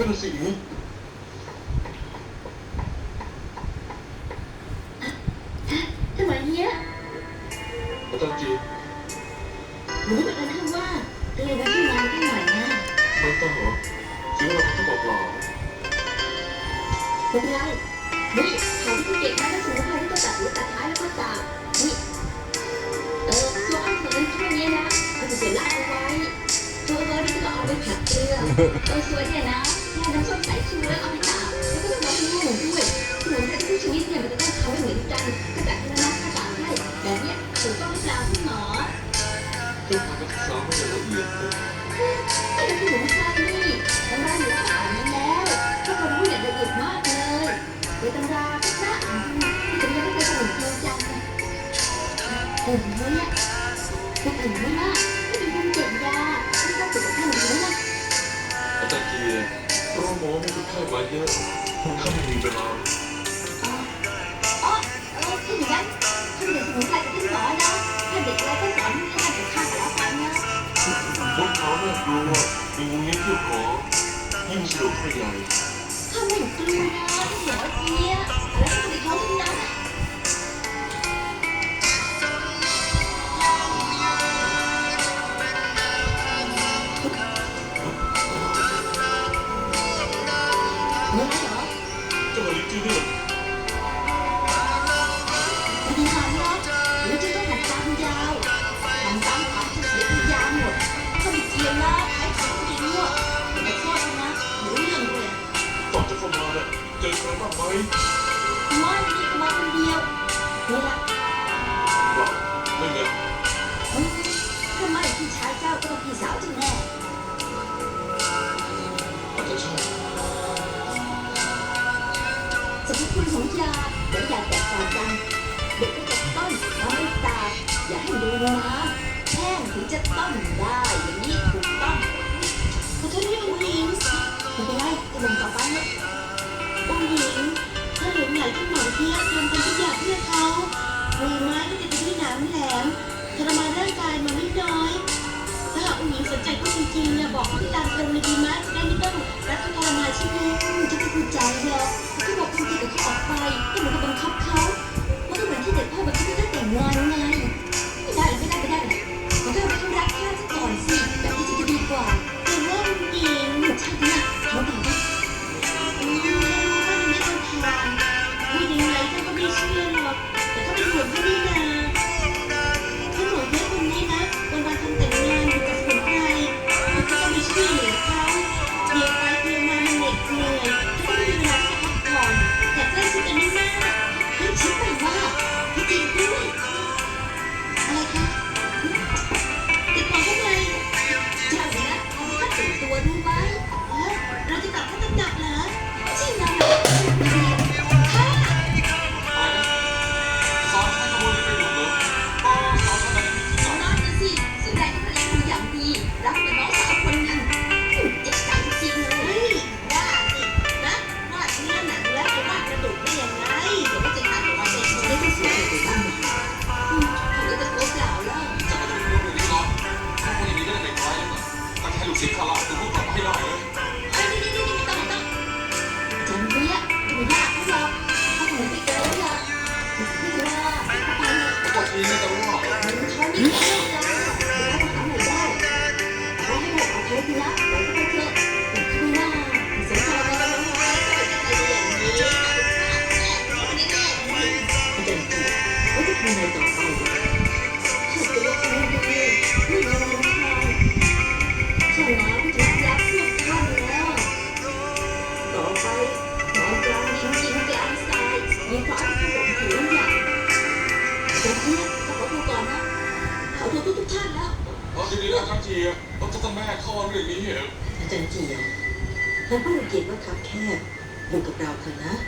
นั่นนะสิหนูทำไมเนี่ยอาจารย์จีหนูเป็นคนทำว่าก็เลยมาที่ร้านแค่หน่อยนะไม่ต้องเหรอซื้อเราเขาบอกเปล่าไม่เป็นไรนี่ใครที่เขาเก็บมาก็สมุนไพรที่เขาตัดหัวตัดท้ายแล้วก็ตากนี่เออตัวอันเหมือนแค่นี้นะมันจะเสียลากเอาไว้ตัวเบอร์นี่ก็เอาไปผัดเกลือตัวสวยเนี่ยนะ แค่น้ำส้มสายชูแล้วเอาไปตาแล้วก็ต้องมาที่หมูด้วยสมุนไพรทุกชนิดเนี่ยมันจะต้องทำให้เหมือนกันก็ตัดให้นะก็ตากให้แบบเนี้ยถูกต้องหรือเปล่าคุณหมอเรื่องการรักษาไม่ละเอียดนะไม่เป็นสมุนไพรนี่ตำราหนูอ่านมาแล้วถ้าคนรู้อย่างละเอียดมากเลยในตำราก็น่าอ่านที่จะยังไม่เคยสมุนไพรจังนะเออเนี่ยแต่อื่นไม่มากไม่เนคนเข้มาเยอะถ้าไม่มีเวลาอ๋ออ๋อเออถ้าอย่างนั้ นถ้าเด็กสมุนไพรกับท่านหมอนะถ้าเด็กอะไรก็สอนให้ท่านกับข้าแล้วกันนะบนเขาน่ากลัวมีงูเงี้ยเที่ยวขอยิ่ แห้งถึงจะต้นได้อย่างนี้ถูกต้องขอโทษด้วยองค์หญิงไม่เป็นไรจะลงต่อไปเถอะองค์หญิงถ้าเหลวไหลที่หมอเทียบทำกันทุกอย่างเพื่อเขามือไม้ก็จะไปด้วยหนามแหลมทรมานร่างกายมาไม่น้อย ถ้าหากองค์หญิงสนใจก็จริงๆเนี่ยบอกเขาที่ตามตรงเลยดีไหมจะได้ไม่ต้องรับทุกข์ทรมานใช่ไหมอืมจะไม่พูดใจหรอกที่บอกความจริงกับเขาออกไปก็เหมือนกับ ตั้งให้ลูกศิษย์ข้าราชตัวกลับให้ได้เลยเอ้ยนี่ต้องตองจำเนี่ยไม่ยากเขาหรอกเขาหมือนไปเจอแล้วล่ะไม่กลัวไปเถอะก็ทีนี้แต่ว่ามันเขาไม่ เอาทีนี้อาจารย์จีอะเราจะต้องแม่เข้าเรื่องนี้เหรออาจารย์เจียวท่านผู้มีเกียรติว่าคับแคบอยู่กับเราเถอะนะฮะ